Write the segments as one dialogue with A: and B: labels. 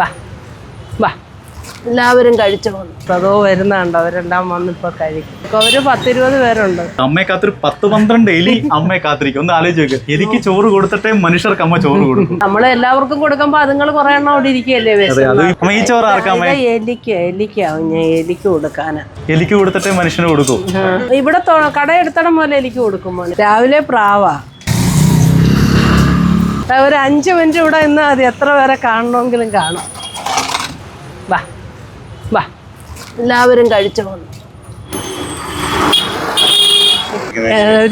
A: വാ. വാ. എല്ലാവരും കഴിച്ചു പോകുന്നു അതോ വരുന്നുണ്ട് അവരെല്ലാം വന്ന് ഇപ്പൊ കഴിക്കും. അവർ പത്തിരുപത് പേരുണ്ട്.
B: അമ്മയെ കാത്തിരി പത്ത് പന്ത്രണ്ട് എലി അമ്മയെ കാത്തിരിക്കും. ഒന്ന് ആലോചിച്ച് നോക്ക്. എലിക്ക് ചോറ് കൊടുത്തിട്ടേ മനുഷ്യർക്ക് അമ്മ ചോറ് കൊടുക്കും.
A: നമ്മൾ എല്ലാവർക്കും കൊടുക്കുമ്പോ അതുങ്ങൾ കുറെ എണ്ണം അവിടെ ഇരിക്കുകയല്ലേ
B: ഈ ചോറ്
A: എലിക്ക് എലിക്കാവും ഞാൻ എലിക്ക് കൊടുക്കാനാ.
B: എലിക്ക് കൊടുത്തിട്ടേ മനുഷ്യന് കൊടുക്കും.
A: ഇവിടെ കട എടുത്തണം പോലെ എലിക്ക് കൊടുക്കും രാവിലെ പ്രാവാ. ഒരു അഞ്ച് മിനിറ്റ് ഇവിടെ നിന്നാൽ അത് എത്ര പേരെ കാണണമെങ്കിലും കാണും. വാ വാ. എല്ലാവരും കഴിച്ചു പോകുന്നു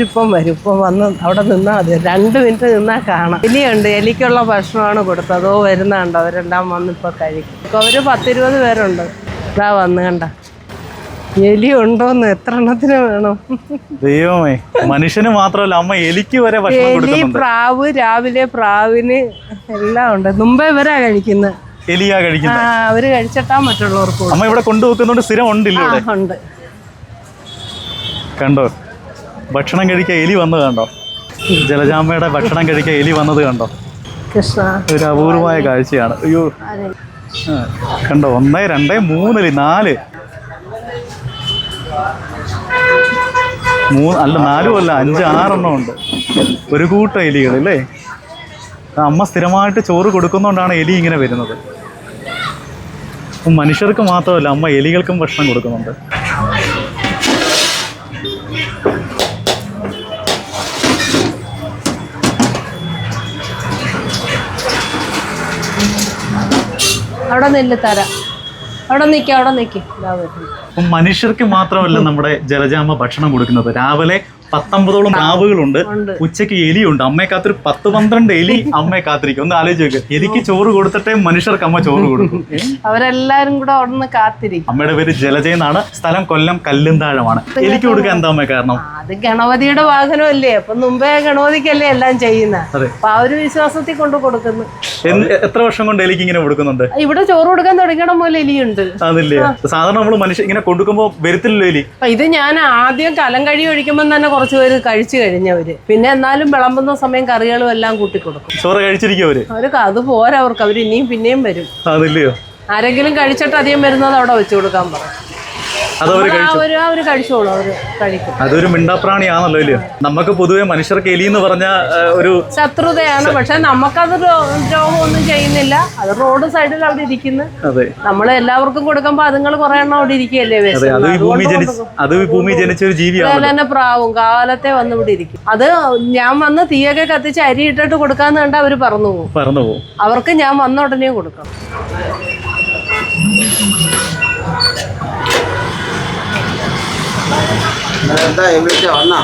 A: ഇപ്പം വരും. ഇപ്പം വന്ന് അവിടെ നിന്നാൽ മതി. രണ്ട് മിനിറ്റ് നിന്നാൽ കാണാം. ഇനിയുണ്ട്. എലിക്കുള്ള ഭക്ഷണമാണ് കൊടുത്തത്. അതോ വരുന്നുണ്ട് അവരെല്ലാം വന്നിപ്പോൾ കഴിക്കും. അവർ പത്തിരുപത് പേരുണ്ട്. ഇതാ വന്ന് കണ്ട. എലി ഉണ്ടോന്ന് എത്ര എണ്ണത്തിന് വേണം?
B: ദൈവമേ മനുഷ്യന് മാത്രമല്ല അമ്മ എലിക്ക് വരെ
A: എലി പ്രാവ് രാവിലെ പ്രാവിന് എല്ലാം ഉണ്ട്. മുമ്പേ ഇവരാ കഴിക്കുന്നത്
B: എലിയാ
A: ആ
B: കഴിക്കുന്നത്
A: അവർ കഴിച്ചിട്ടാ മറ്റുള്ളവർക്ക്
B: അമ്മ ഇവിടെ കൊണ്ടുവെക്കുന്നോണ്ട് സ്ഥിരം ഉണ്ടില്ല
A: ആ ഉണ്ട്.
B: കണ്ടോ? ഭക്ഷണം കഴിക്കാൻ എലി വന്നത് കണ്ടോ? ജലജാമ്മയുടെ ഭക്ഷണം കഴിക്കാൻ എലി വന്നത് കണ്ടോ?
A: കൃഷ്ണ.
B: ഒരു അപൂർവമായ കാഴ്ചയാണ്. അയ്യോ? കണ്ടോ? ഒന്നേ രണ്ടേ മൂന്ന് എലി നാല്. മൂന്ന് അല്ല നാലും അല്ല അഞ്ച് ആറെണ്ണം ഉണ്ട്. ഒരു കൂട്ടം എലികൾ അല്ലേ? അമ്മ സ്ഥിരമായിട്ട് ചോറ് കൊടുക്കുന്നതുകൊണ്ടാണ് എലി ഇങ്ങനെ വരുന്നത്. മനുഷ്യർക്ക് മാത്രമല്ല അമ്മ എലികൾക്കും ഭക്ഷണം കൊടുക്കുന്നുണ്ട്.
A: അവിടെ നെല്ല് തരാം. അവിടെ നിൽക്ക അവിടെ നിൽക്ക് ഇതാ വരുന്നു
B: അപ്പം മനുഷ്യർക്ക് മാത്രമല്ല നമ്മുടെ ജലജാമ ഭക്ഷണം കൊടുക്കുന്നത്. രാവിലെ പത്തൊമ്പതോളം പ്രാവുകളുണ്ട്.
A: ഉച്ചയ്ക്ക്
B: ഉച്ചയ്ക്ക് എലിയുണ്ട്. അമ്മയെ കാത്തൊരു പത്ത് പന്ത്രണ്ട് എലി അമ്മയെ കാത്തിരിക്കും. ഒന്ന് ആലോചിച്ച് നോക്ക്. എലിക്ക് ചോറ് കൊടുത്തിട്ടേ മനുഷ്യർക്ക് അമ്മ ചോറ് കൊടുക്കും.
A: അവരെല്ലാരും കൂടെ അവിടെ നിന്ന് കാത്തിരിക്കും.
B: അമ്മയുടെ പേര് ജലജയെന്നാണ്. സ്ഥലം കൊല്ലം കല്ലുന്താഴമാണ് എലിക്ക് കൊടുക്കാൻ എന്താ അമ്മ കാരണം?
A: അത് ഗണപതിയുടെ വാഹനമല്ലേ. അപ്പൊ മുമ്പേ ഗണപതിക്കല്ലേ എല്ലാം ചെയ്യുന്നത് അപ്പൊ ആ ഒരു വിശ്വാസത്തിൽ കൊണ്ട് കൊടുക്കുന്നു.
B: എത്ര വർഷം കൊണ്ട് എലിക്ക് ഇങ്ങനെ കൊടുക്കുന്നുണ്ട്?
A: ഇവിടെ ചോറ് കൊടുക്കാൻ തുടങ്ങിയിടം പോലെ എലിയുണ്ട്.
B: അതില്ലേ? സാധാരണ നമ്മൾ മനുഷ്യ ഇങ്ങനെ കൊടുക്കുമ്പോ വരുത്തില്ലല്ലോ എലി.
A: ഇത് ഞാൻ ആദ്യം കലം കഴി ഒഴിക്കുമ്പോൾ തന്നെ കുറച്ച് പേര് കഴിച്ചു കഴിഞ്ഞവര്. പിന്നെ എന്നാലും വിളമ്പുന്ന സമയം കറികളും എല്ലാം കൂട്ടി കൊടുക്കും.
B: ചോറ് കഴിച്ചിരിക്കും അവർ
A: അവർക്ക് അത് പോരാ അവർക്ക്. അവർ ഇനിയും പിന്നെയും വരും. ആരെങ്കിലും കഴിച്ചിട്ട് അധികം വരുന്നത് അവിടെ വെച്ചു കൊടുക്കാൻ പറയും. അവർ കഴിച്ചോളൂ അവർ കഴിക്കും.
B: അതൊരു മിണ്ടാപ്രാണിയാണല്ലോ ഇല്ലയോ നമുക്ക് പൊതുവെ മനുഷ്യർക്ക് എലി എന്ന് പറഞ്ഞ ഒരു
A: ശത്രുതയാണ്. പക്ഷെ നമുക്കത് രോഗമൊന്നും ദ്രോഹമൊന്നും ചെയ്യുന്നില്ല. അത് റോഡ് സൈഡിൽ അവിടെ ഇരിക്കുന്നു.
B: അതെ.
A: നമ്മൾ എല്ലാവർക്കും കൊടുക്കുമ്പോ അതുങ്ങൾ കുറെ എണ്ണം അവിടെ ഇരിക്കുകയല്ലേ
B: അതെ അത് ഈ ഭൂമി ജനിച്ച അത് ഈ ഭൂമി ജനിച്ച ഒരു ജീവിയാണ്
A: അതുപോലെ തന്നെ പ്രാവും. കാലത്തെ വന്ന് ഇവിടെ ഇരിക്കും. അത് ഞാൻ വന്ന് തീയൊക്കെ കത്തിച്ച് അരി ഇട്ടിട്ട് കൊടുക്കാന്ന് കണ്ട അവർ പറന്നു പോകും.
B: പറന്നു പോകും.
A: അവർക്ക് ഞാൻ വന്ന ഉടനെ കൊടുക്കണം.
C: എന്താ എവിടെ വന്നാ